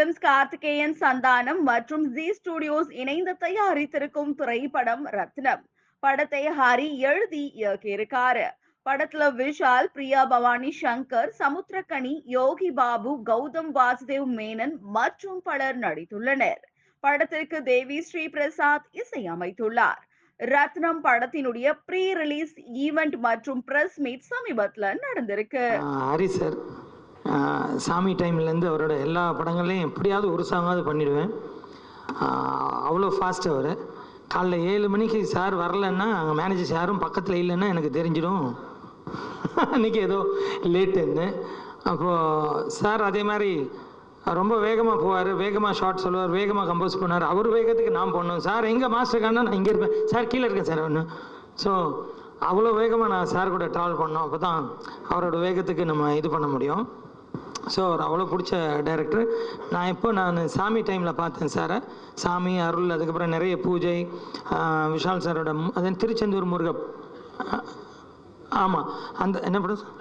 Films Karthikeyan Santhanam மற்றும் G studios இணைந்து தயாரித்திருக்கும் திரைப்படம் ரத்னம். படத்தை ஹரி எழுதி இயக்கியிருக்காரு. படத்துல விஷால் பிரியா பவானி சங்கர் சமுத்திரக்கனி யோகி பாபு கௌதம் வாசுதேவ் மேனன் மற்றும் பலர் நடித்துள்ளனர். படத்திற்கு தேவி ஸ்ரீ பிரசாத் இசையமைத்துள்ளார். ரத்னம் படத்தினுடைய ப்ரீ ரிலீஸ் ஈவெண்ட் மற்றும் பிரஸ் மீட் சமீபத்துல நடந்திருக்கு. ஹரி சார் சாமி டைம்லேருந்து அவரோட எல்லா படங்கள்லையும் எப்படியாவது ஒரு சாங்காவது பண்ணிடுவேன். அவ்வளோ ஃபாஸ்ட் அவர். காலைல ஏழு மணிக்கு சார் வரலன்னா அங்கே மேனேஜர்ஸ் யாரும் பக்கத்தில் இல்லைன்னா எனக்கு தெரிஞ்சிடும். அன்றைக்கி ஏதோ லேட்டுன்னு அப்போது சார் அதே மாதிரி ரொம்ப வேகமாக போவார் வேகமாக ஷார்ட் சொல்லுவார் வேகமாக கம்போஸ் பண்ணார் அவர் வேகத்துக்கு நான் போடணும். சார் எங்கே மாஸ்டர் காணா நான் இங்கே இருப்பேன். சார் கீழே இருக்கேன் சார் ஒன்று ஸோ அவ்வளோ வேகமாக நான் சார் கூட ட்ராவல் பண்ணோம். அப்போ தான் அவரோட வேகத்துக்கு நம்ம இது பண்ண முடியும். ஸோ அவர் அவ்வளோ பிடிச்ச டைரக்டர் நான் இப்போ நான் சாமி டைமில் பார்த்தேன் சாரை. சாமி அருள் அதுக்கப்புறம் நிறைய பூஜை விஷால் சாரோட அது திருச்செந்தூர் முருக ஆமாம் அந்த என்ன படம்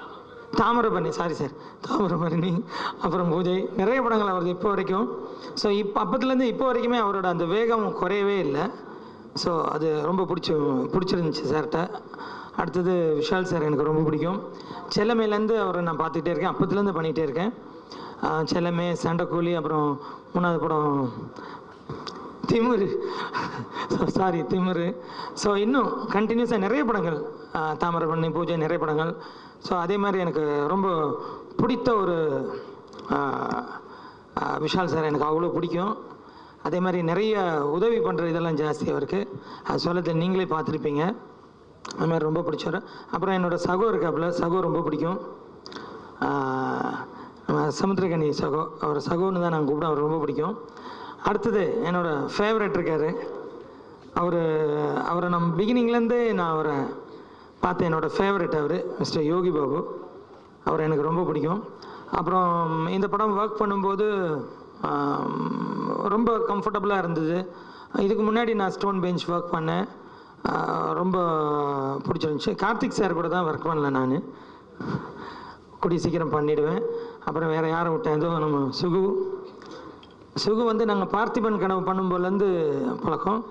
தாமிரபரணி சாரி சார். தாமிரபரணி அப்புறம் பூஜை நிறைய படங்கள் அவரது இப்போ வரைக்கும். ஸோ இப்போ அப்பத்துலேருந்து இப்போ வரைக்குமே அவரோட அந்த வேகம் குறையவே இல்லை. ஸோ அது ரொம்ப பிடிச்சி பிடிச்சிருந்துச்சி சார்கிட்ட அடுத்தது விஷால் சார் எனக்கு ரொம்ப பிடிக்கும். செல்லமையிலேருந்து அவரை நான் பார்த்துக்கிட்டே இருக்கேன். அப்பத்துலேருந்து பண்ணிகிட்டே இருக்கேன். செல்லமே சண்டைக்கூலி அப்புறம் மூணாவது படம் திமிரு. சாரி திமிரு. ஸோ இன்னும் கண்டினியூஸாக நிறைய படங்கள் தாமரை தாமிரபரணி பூஜை நிறைய படங்கள். ஸோ அதே மாதிரி எனக்கு ரொம்ப பிடித்த ஒரு விஷால் சார் எனக்கு அவ்வளோ பிடிக்கும். அதே மாதிரி நிறைய உதவி பண்ணுற இதெல்லாம் ஜாஸ்தி அவருக்கு அது சொல்லத்தில் நீங்களே பார்த்துருப்பீங்க. அது மாதிரி ரொம்ப பிடிச்சவர். அப்புறம் என்னோடய சகோ இருக்காப்புல சகோ ரொம்ப பிடிக்கும். நம்ம சமுத்திரகனி சகோ அவர் சகோன்னு தான் நான் கூப்பிடுவேன் அவர் ரொம்ப பிடிக்கும். அடுத்தது என்னோடய ஃபேவரட் இருக்கார். அவர் அவரை நம்ம பிகினிங்லேருந்தே நான் அவரை பார்த்தேன் என்னோடய ஃபேவரட் அவர் மிஸ்டர் யோகி பாபு. அவரை எனக்கு ரொம்ப பிடிக்கும். அப்புறம் இந்த படம் ஒர்க் பண்ணும்போது ரொம்ப கம்ஃபர்டபுளாக இருந்தது. இதுக்கு முன்னாடி நான் ஸ்டோன் பெஞ்ச் ஒர்க் பண்ணேன். ரொம்ப பிடிச்சிருந்துச்சி. கார்த்திக் சார் கூட தான் ஒர்க் பண்ணல நான். கூடிய சீக்கிரம் பண்ணிவிடுவேன் அப்புறம் வேறு யாரை விட்டேன் ஏதோ நம்ம சுகு. சுகு வந்து நாங்கள் பார்த்திபன் கனவு பண்ணும்போதுலேருந்து பழக்கம்.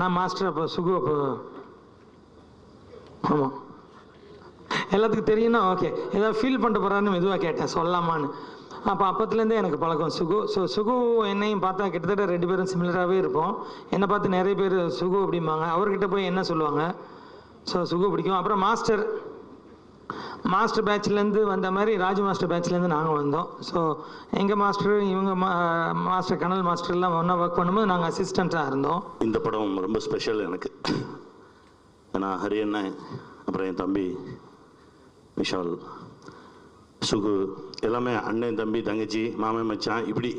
நான் மாஸ்டர் அப்போ சுகு அப்போ ஆமாம் எல்லாத்துக்கும் தெரியும்னா ஓகே ஏதாவது ஃபீல் பண்ணிட்டு போகிறான்னு மெதுவாக கேட்டேன். சொல்லாமான்னு. அப்போ அப்பத்துலேருந்தே எனக்கு பழக்கம். சுகு ஸோ சுகு என்னையும் பார்த்தா கிட்டத்தட்ட ரெண்டு பேரும் சிமிலராகவே இருப்போம். என்னை பார்த்து நிறைய பேர் சுகு அப்படிம்பாங்க. அவர்கிட்ட போய் என்ன சொல்லுவாங்க? ஸோ சுகு பிடிக்கும். அப்புறம் மாஸ்டர் மாஸ்டர் பேட்ச்லேருந்து வந்த மாதிரி ராஜு மாஸ்டர் பேட்ச்லேருந்து நாங்கள் வந்தோம். ஸோ எங்கள் மாஸ்டர் இவங்க மா மாஸ்டர் கனல் மாஸ்டர்லாம் ஒன்றா ஒர்க் பண்ணும்போது நாங்கள் அசிஸ்டண்ட்டாக இருந்தோம். இந்த படம் ரொம்ப ஸ்பெஷல் எனக்கு. ஏன்னா ஹரியண்ணன் அப்புறம் என் தம்பி விஷால் சுகு எல்லாமே அண்ணன் தம்பி தங்கச்சி மாமன் மச்சான் இப்படி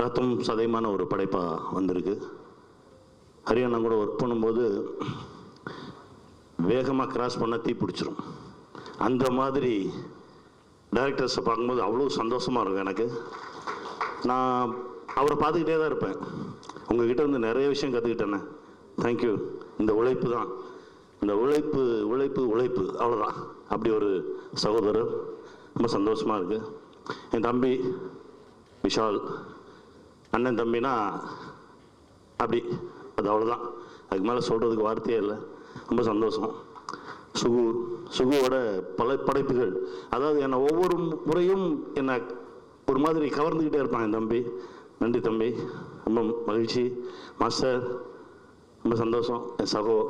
ரத்தம் சதயமான ஒரு படைப்பாக வந்திருக்கு. ஹரியானா கூட ஒர்க் பண்ணும்போது வேகமாக கிராஸ் பண்ண தீ பிடிச்சிரும். அந்த மாதிரி டேரக்டர்ஸை பார்க்கும்போது அவ்வளோ சந்தோஷமாக இருக்கும் எனக்கு. நான் அவரை பார்த்துக்கிட்டே தான் இருப்பேன். உங்ககிட்ட வந்து நிறைய விஷயம் கற்றுக்கிட்டேனே தேங்க்யூ இந்த உழைப்பு தான். இந்த உழைப்பு உழைப்பு உழைப்பு. அவ்வளோதான் அப்படி ஒரு சகோதரர். ரொம்ப சந்தோஷமாக இருக்குது என் தம்பி விஷால். அண்ணன் தம்பினா அப்படி. அது அவ்வளோதான் அதுக்கு மேலே சொல்கிறதுக்கு வார்த்தையே இல்லை. ரொம்ப சந்தோஷம். சுகு சுகுவோட பல படைப்புகள். அதாவது என்னை ஒவ்வொரு முறையும் என்னை ஒரு மாதிரி கவர்ந்துக்கிட்டே இருப்பான் என் தம்பி. நன்றி தம்பி. ரொம்ப மகிழ்ச்சி. மாஸ்டர் ரொம்ப சந்தோஷம். என் சகோ.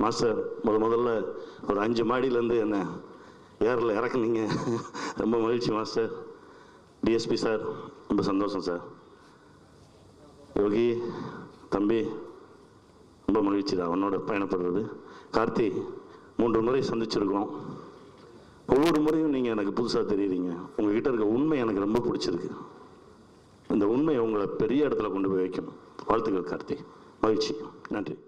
மாஸ்டர் முத முதல்ல ஒரு அஞ்சு மாடியிலேருந்து என்னை ஏரில் இறக்குனீங்க. ரொம்ப மகிழ்ச்சி மாஸ்டர். டிஎஸ்பி சார் ரொம்ப சந்தோஷம் சார் யோகி தம்பி ரொம்ப மகிழ்ச்சி தான் அவனோட பயணப்படுறது. கார்த்தி மூன்று முறை சந்திச்சிருக்கோம். ஒவ்வொரு முறையும் நீங்கள் எனக்கு புதுசாக தெரியுறீங்க. உங்ககிட்ட இருக்க உண்மை எனக்கு ரொம்ப பிடிச்சிருக்கு. இந்த உண்மை உங்களை பெரிய இடத்துல கொண்டு போய் வைக்கணும். வாழ்த்துக்கள் கார்த்தி. மகிழ்ச்சி. நன்றி.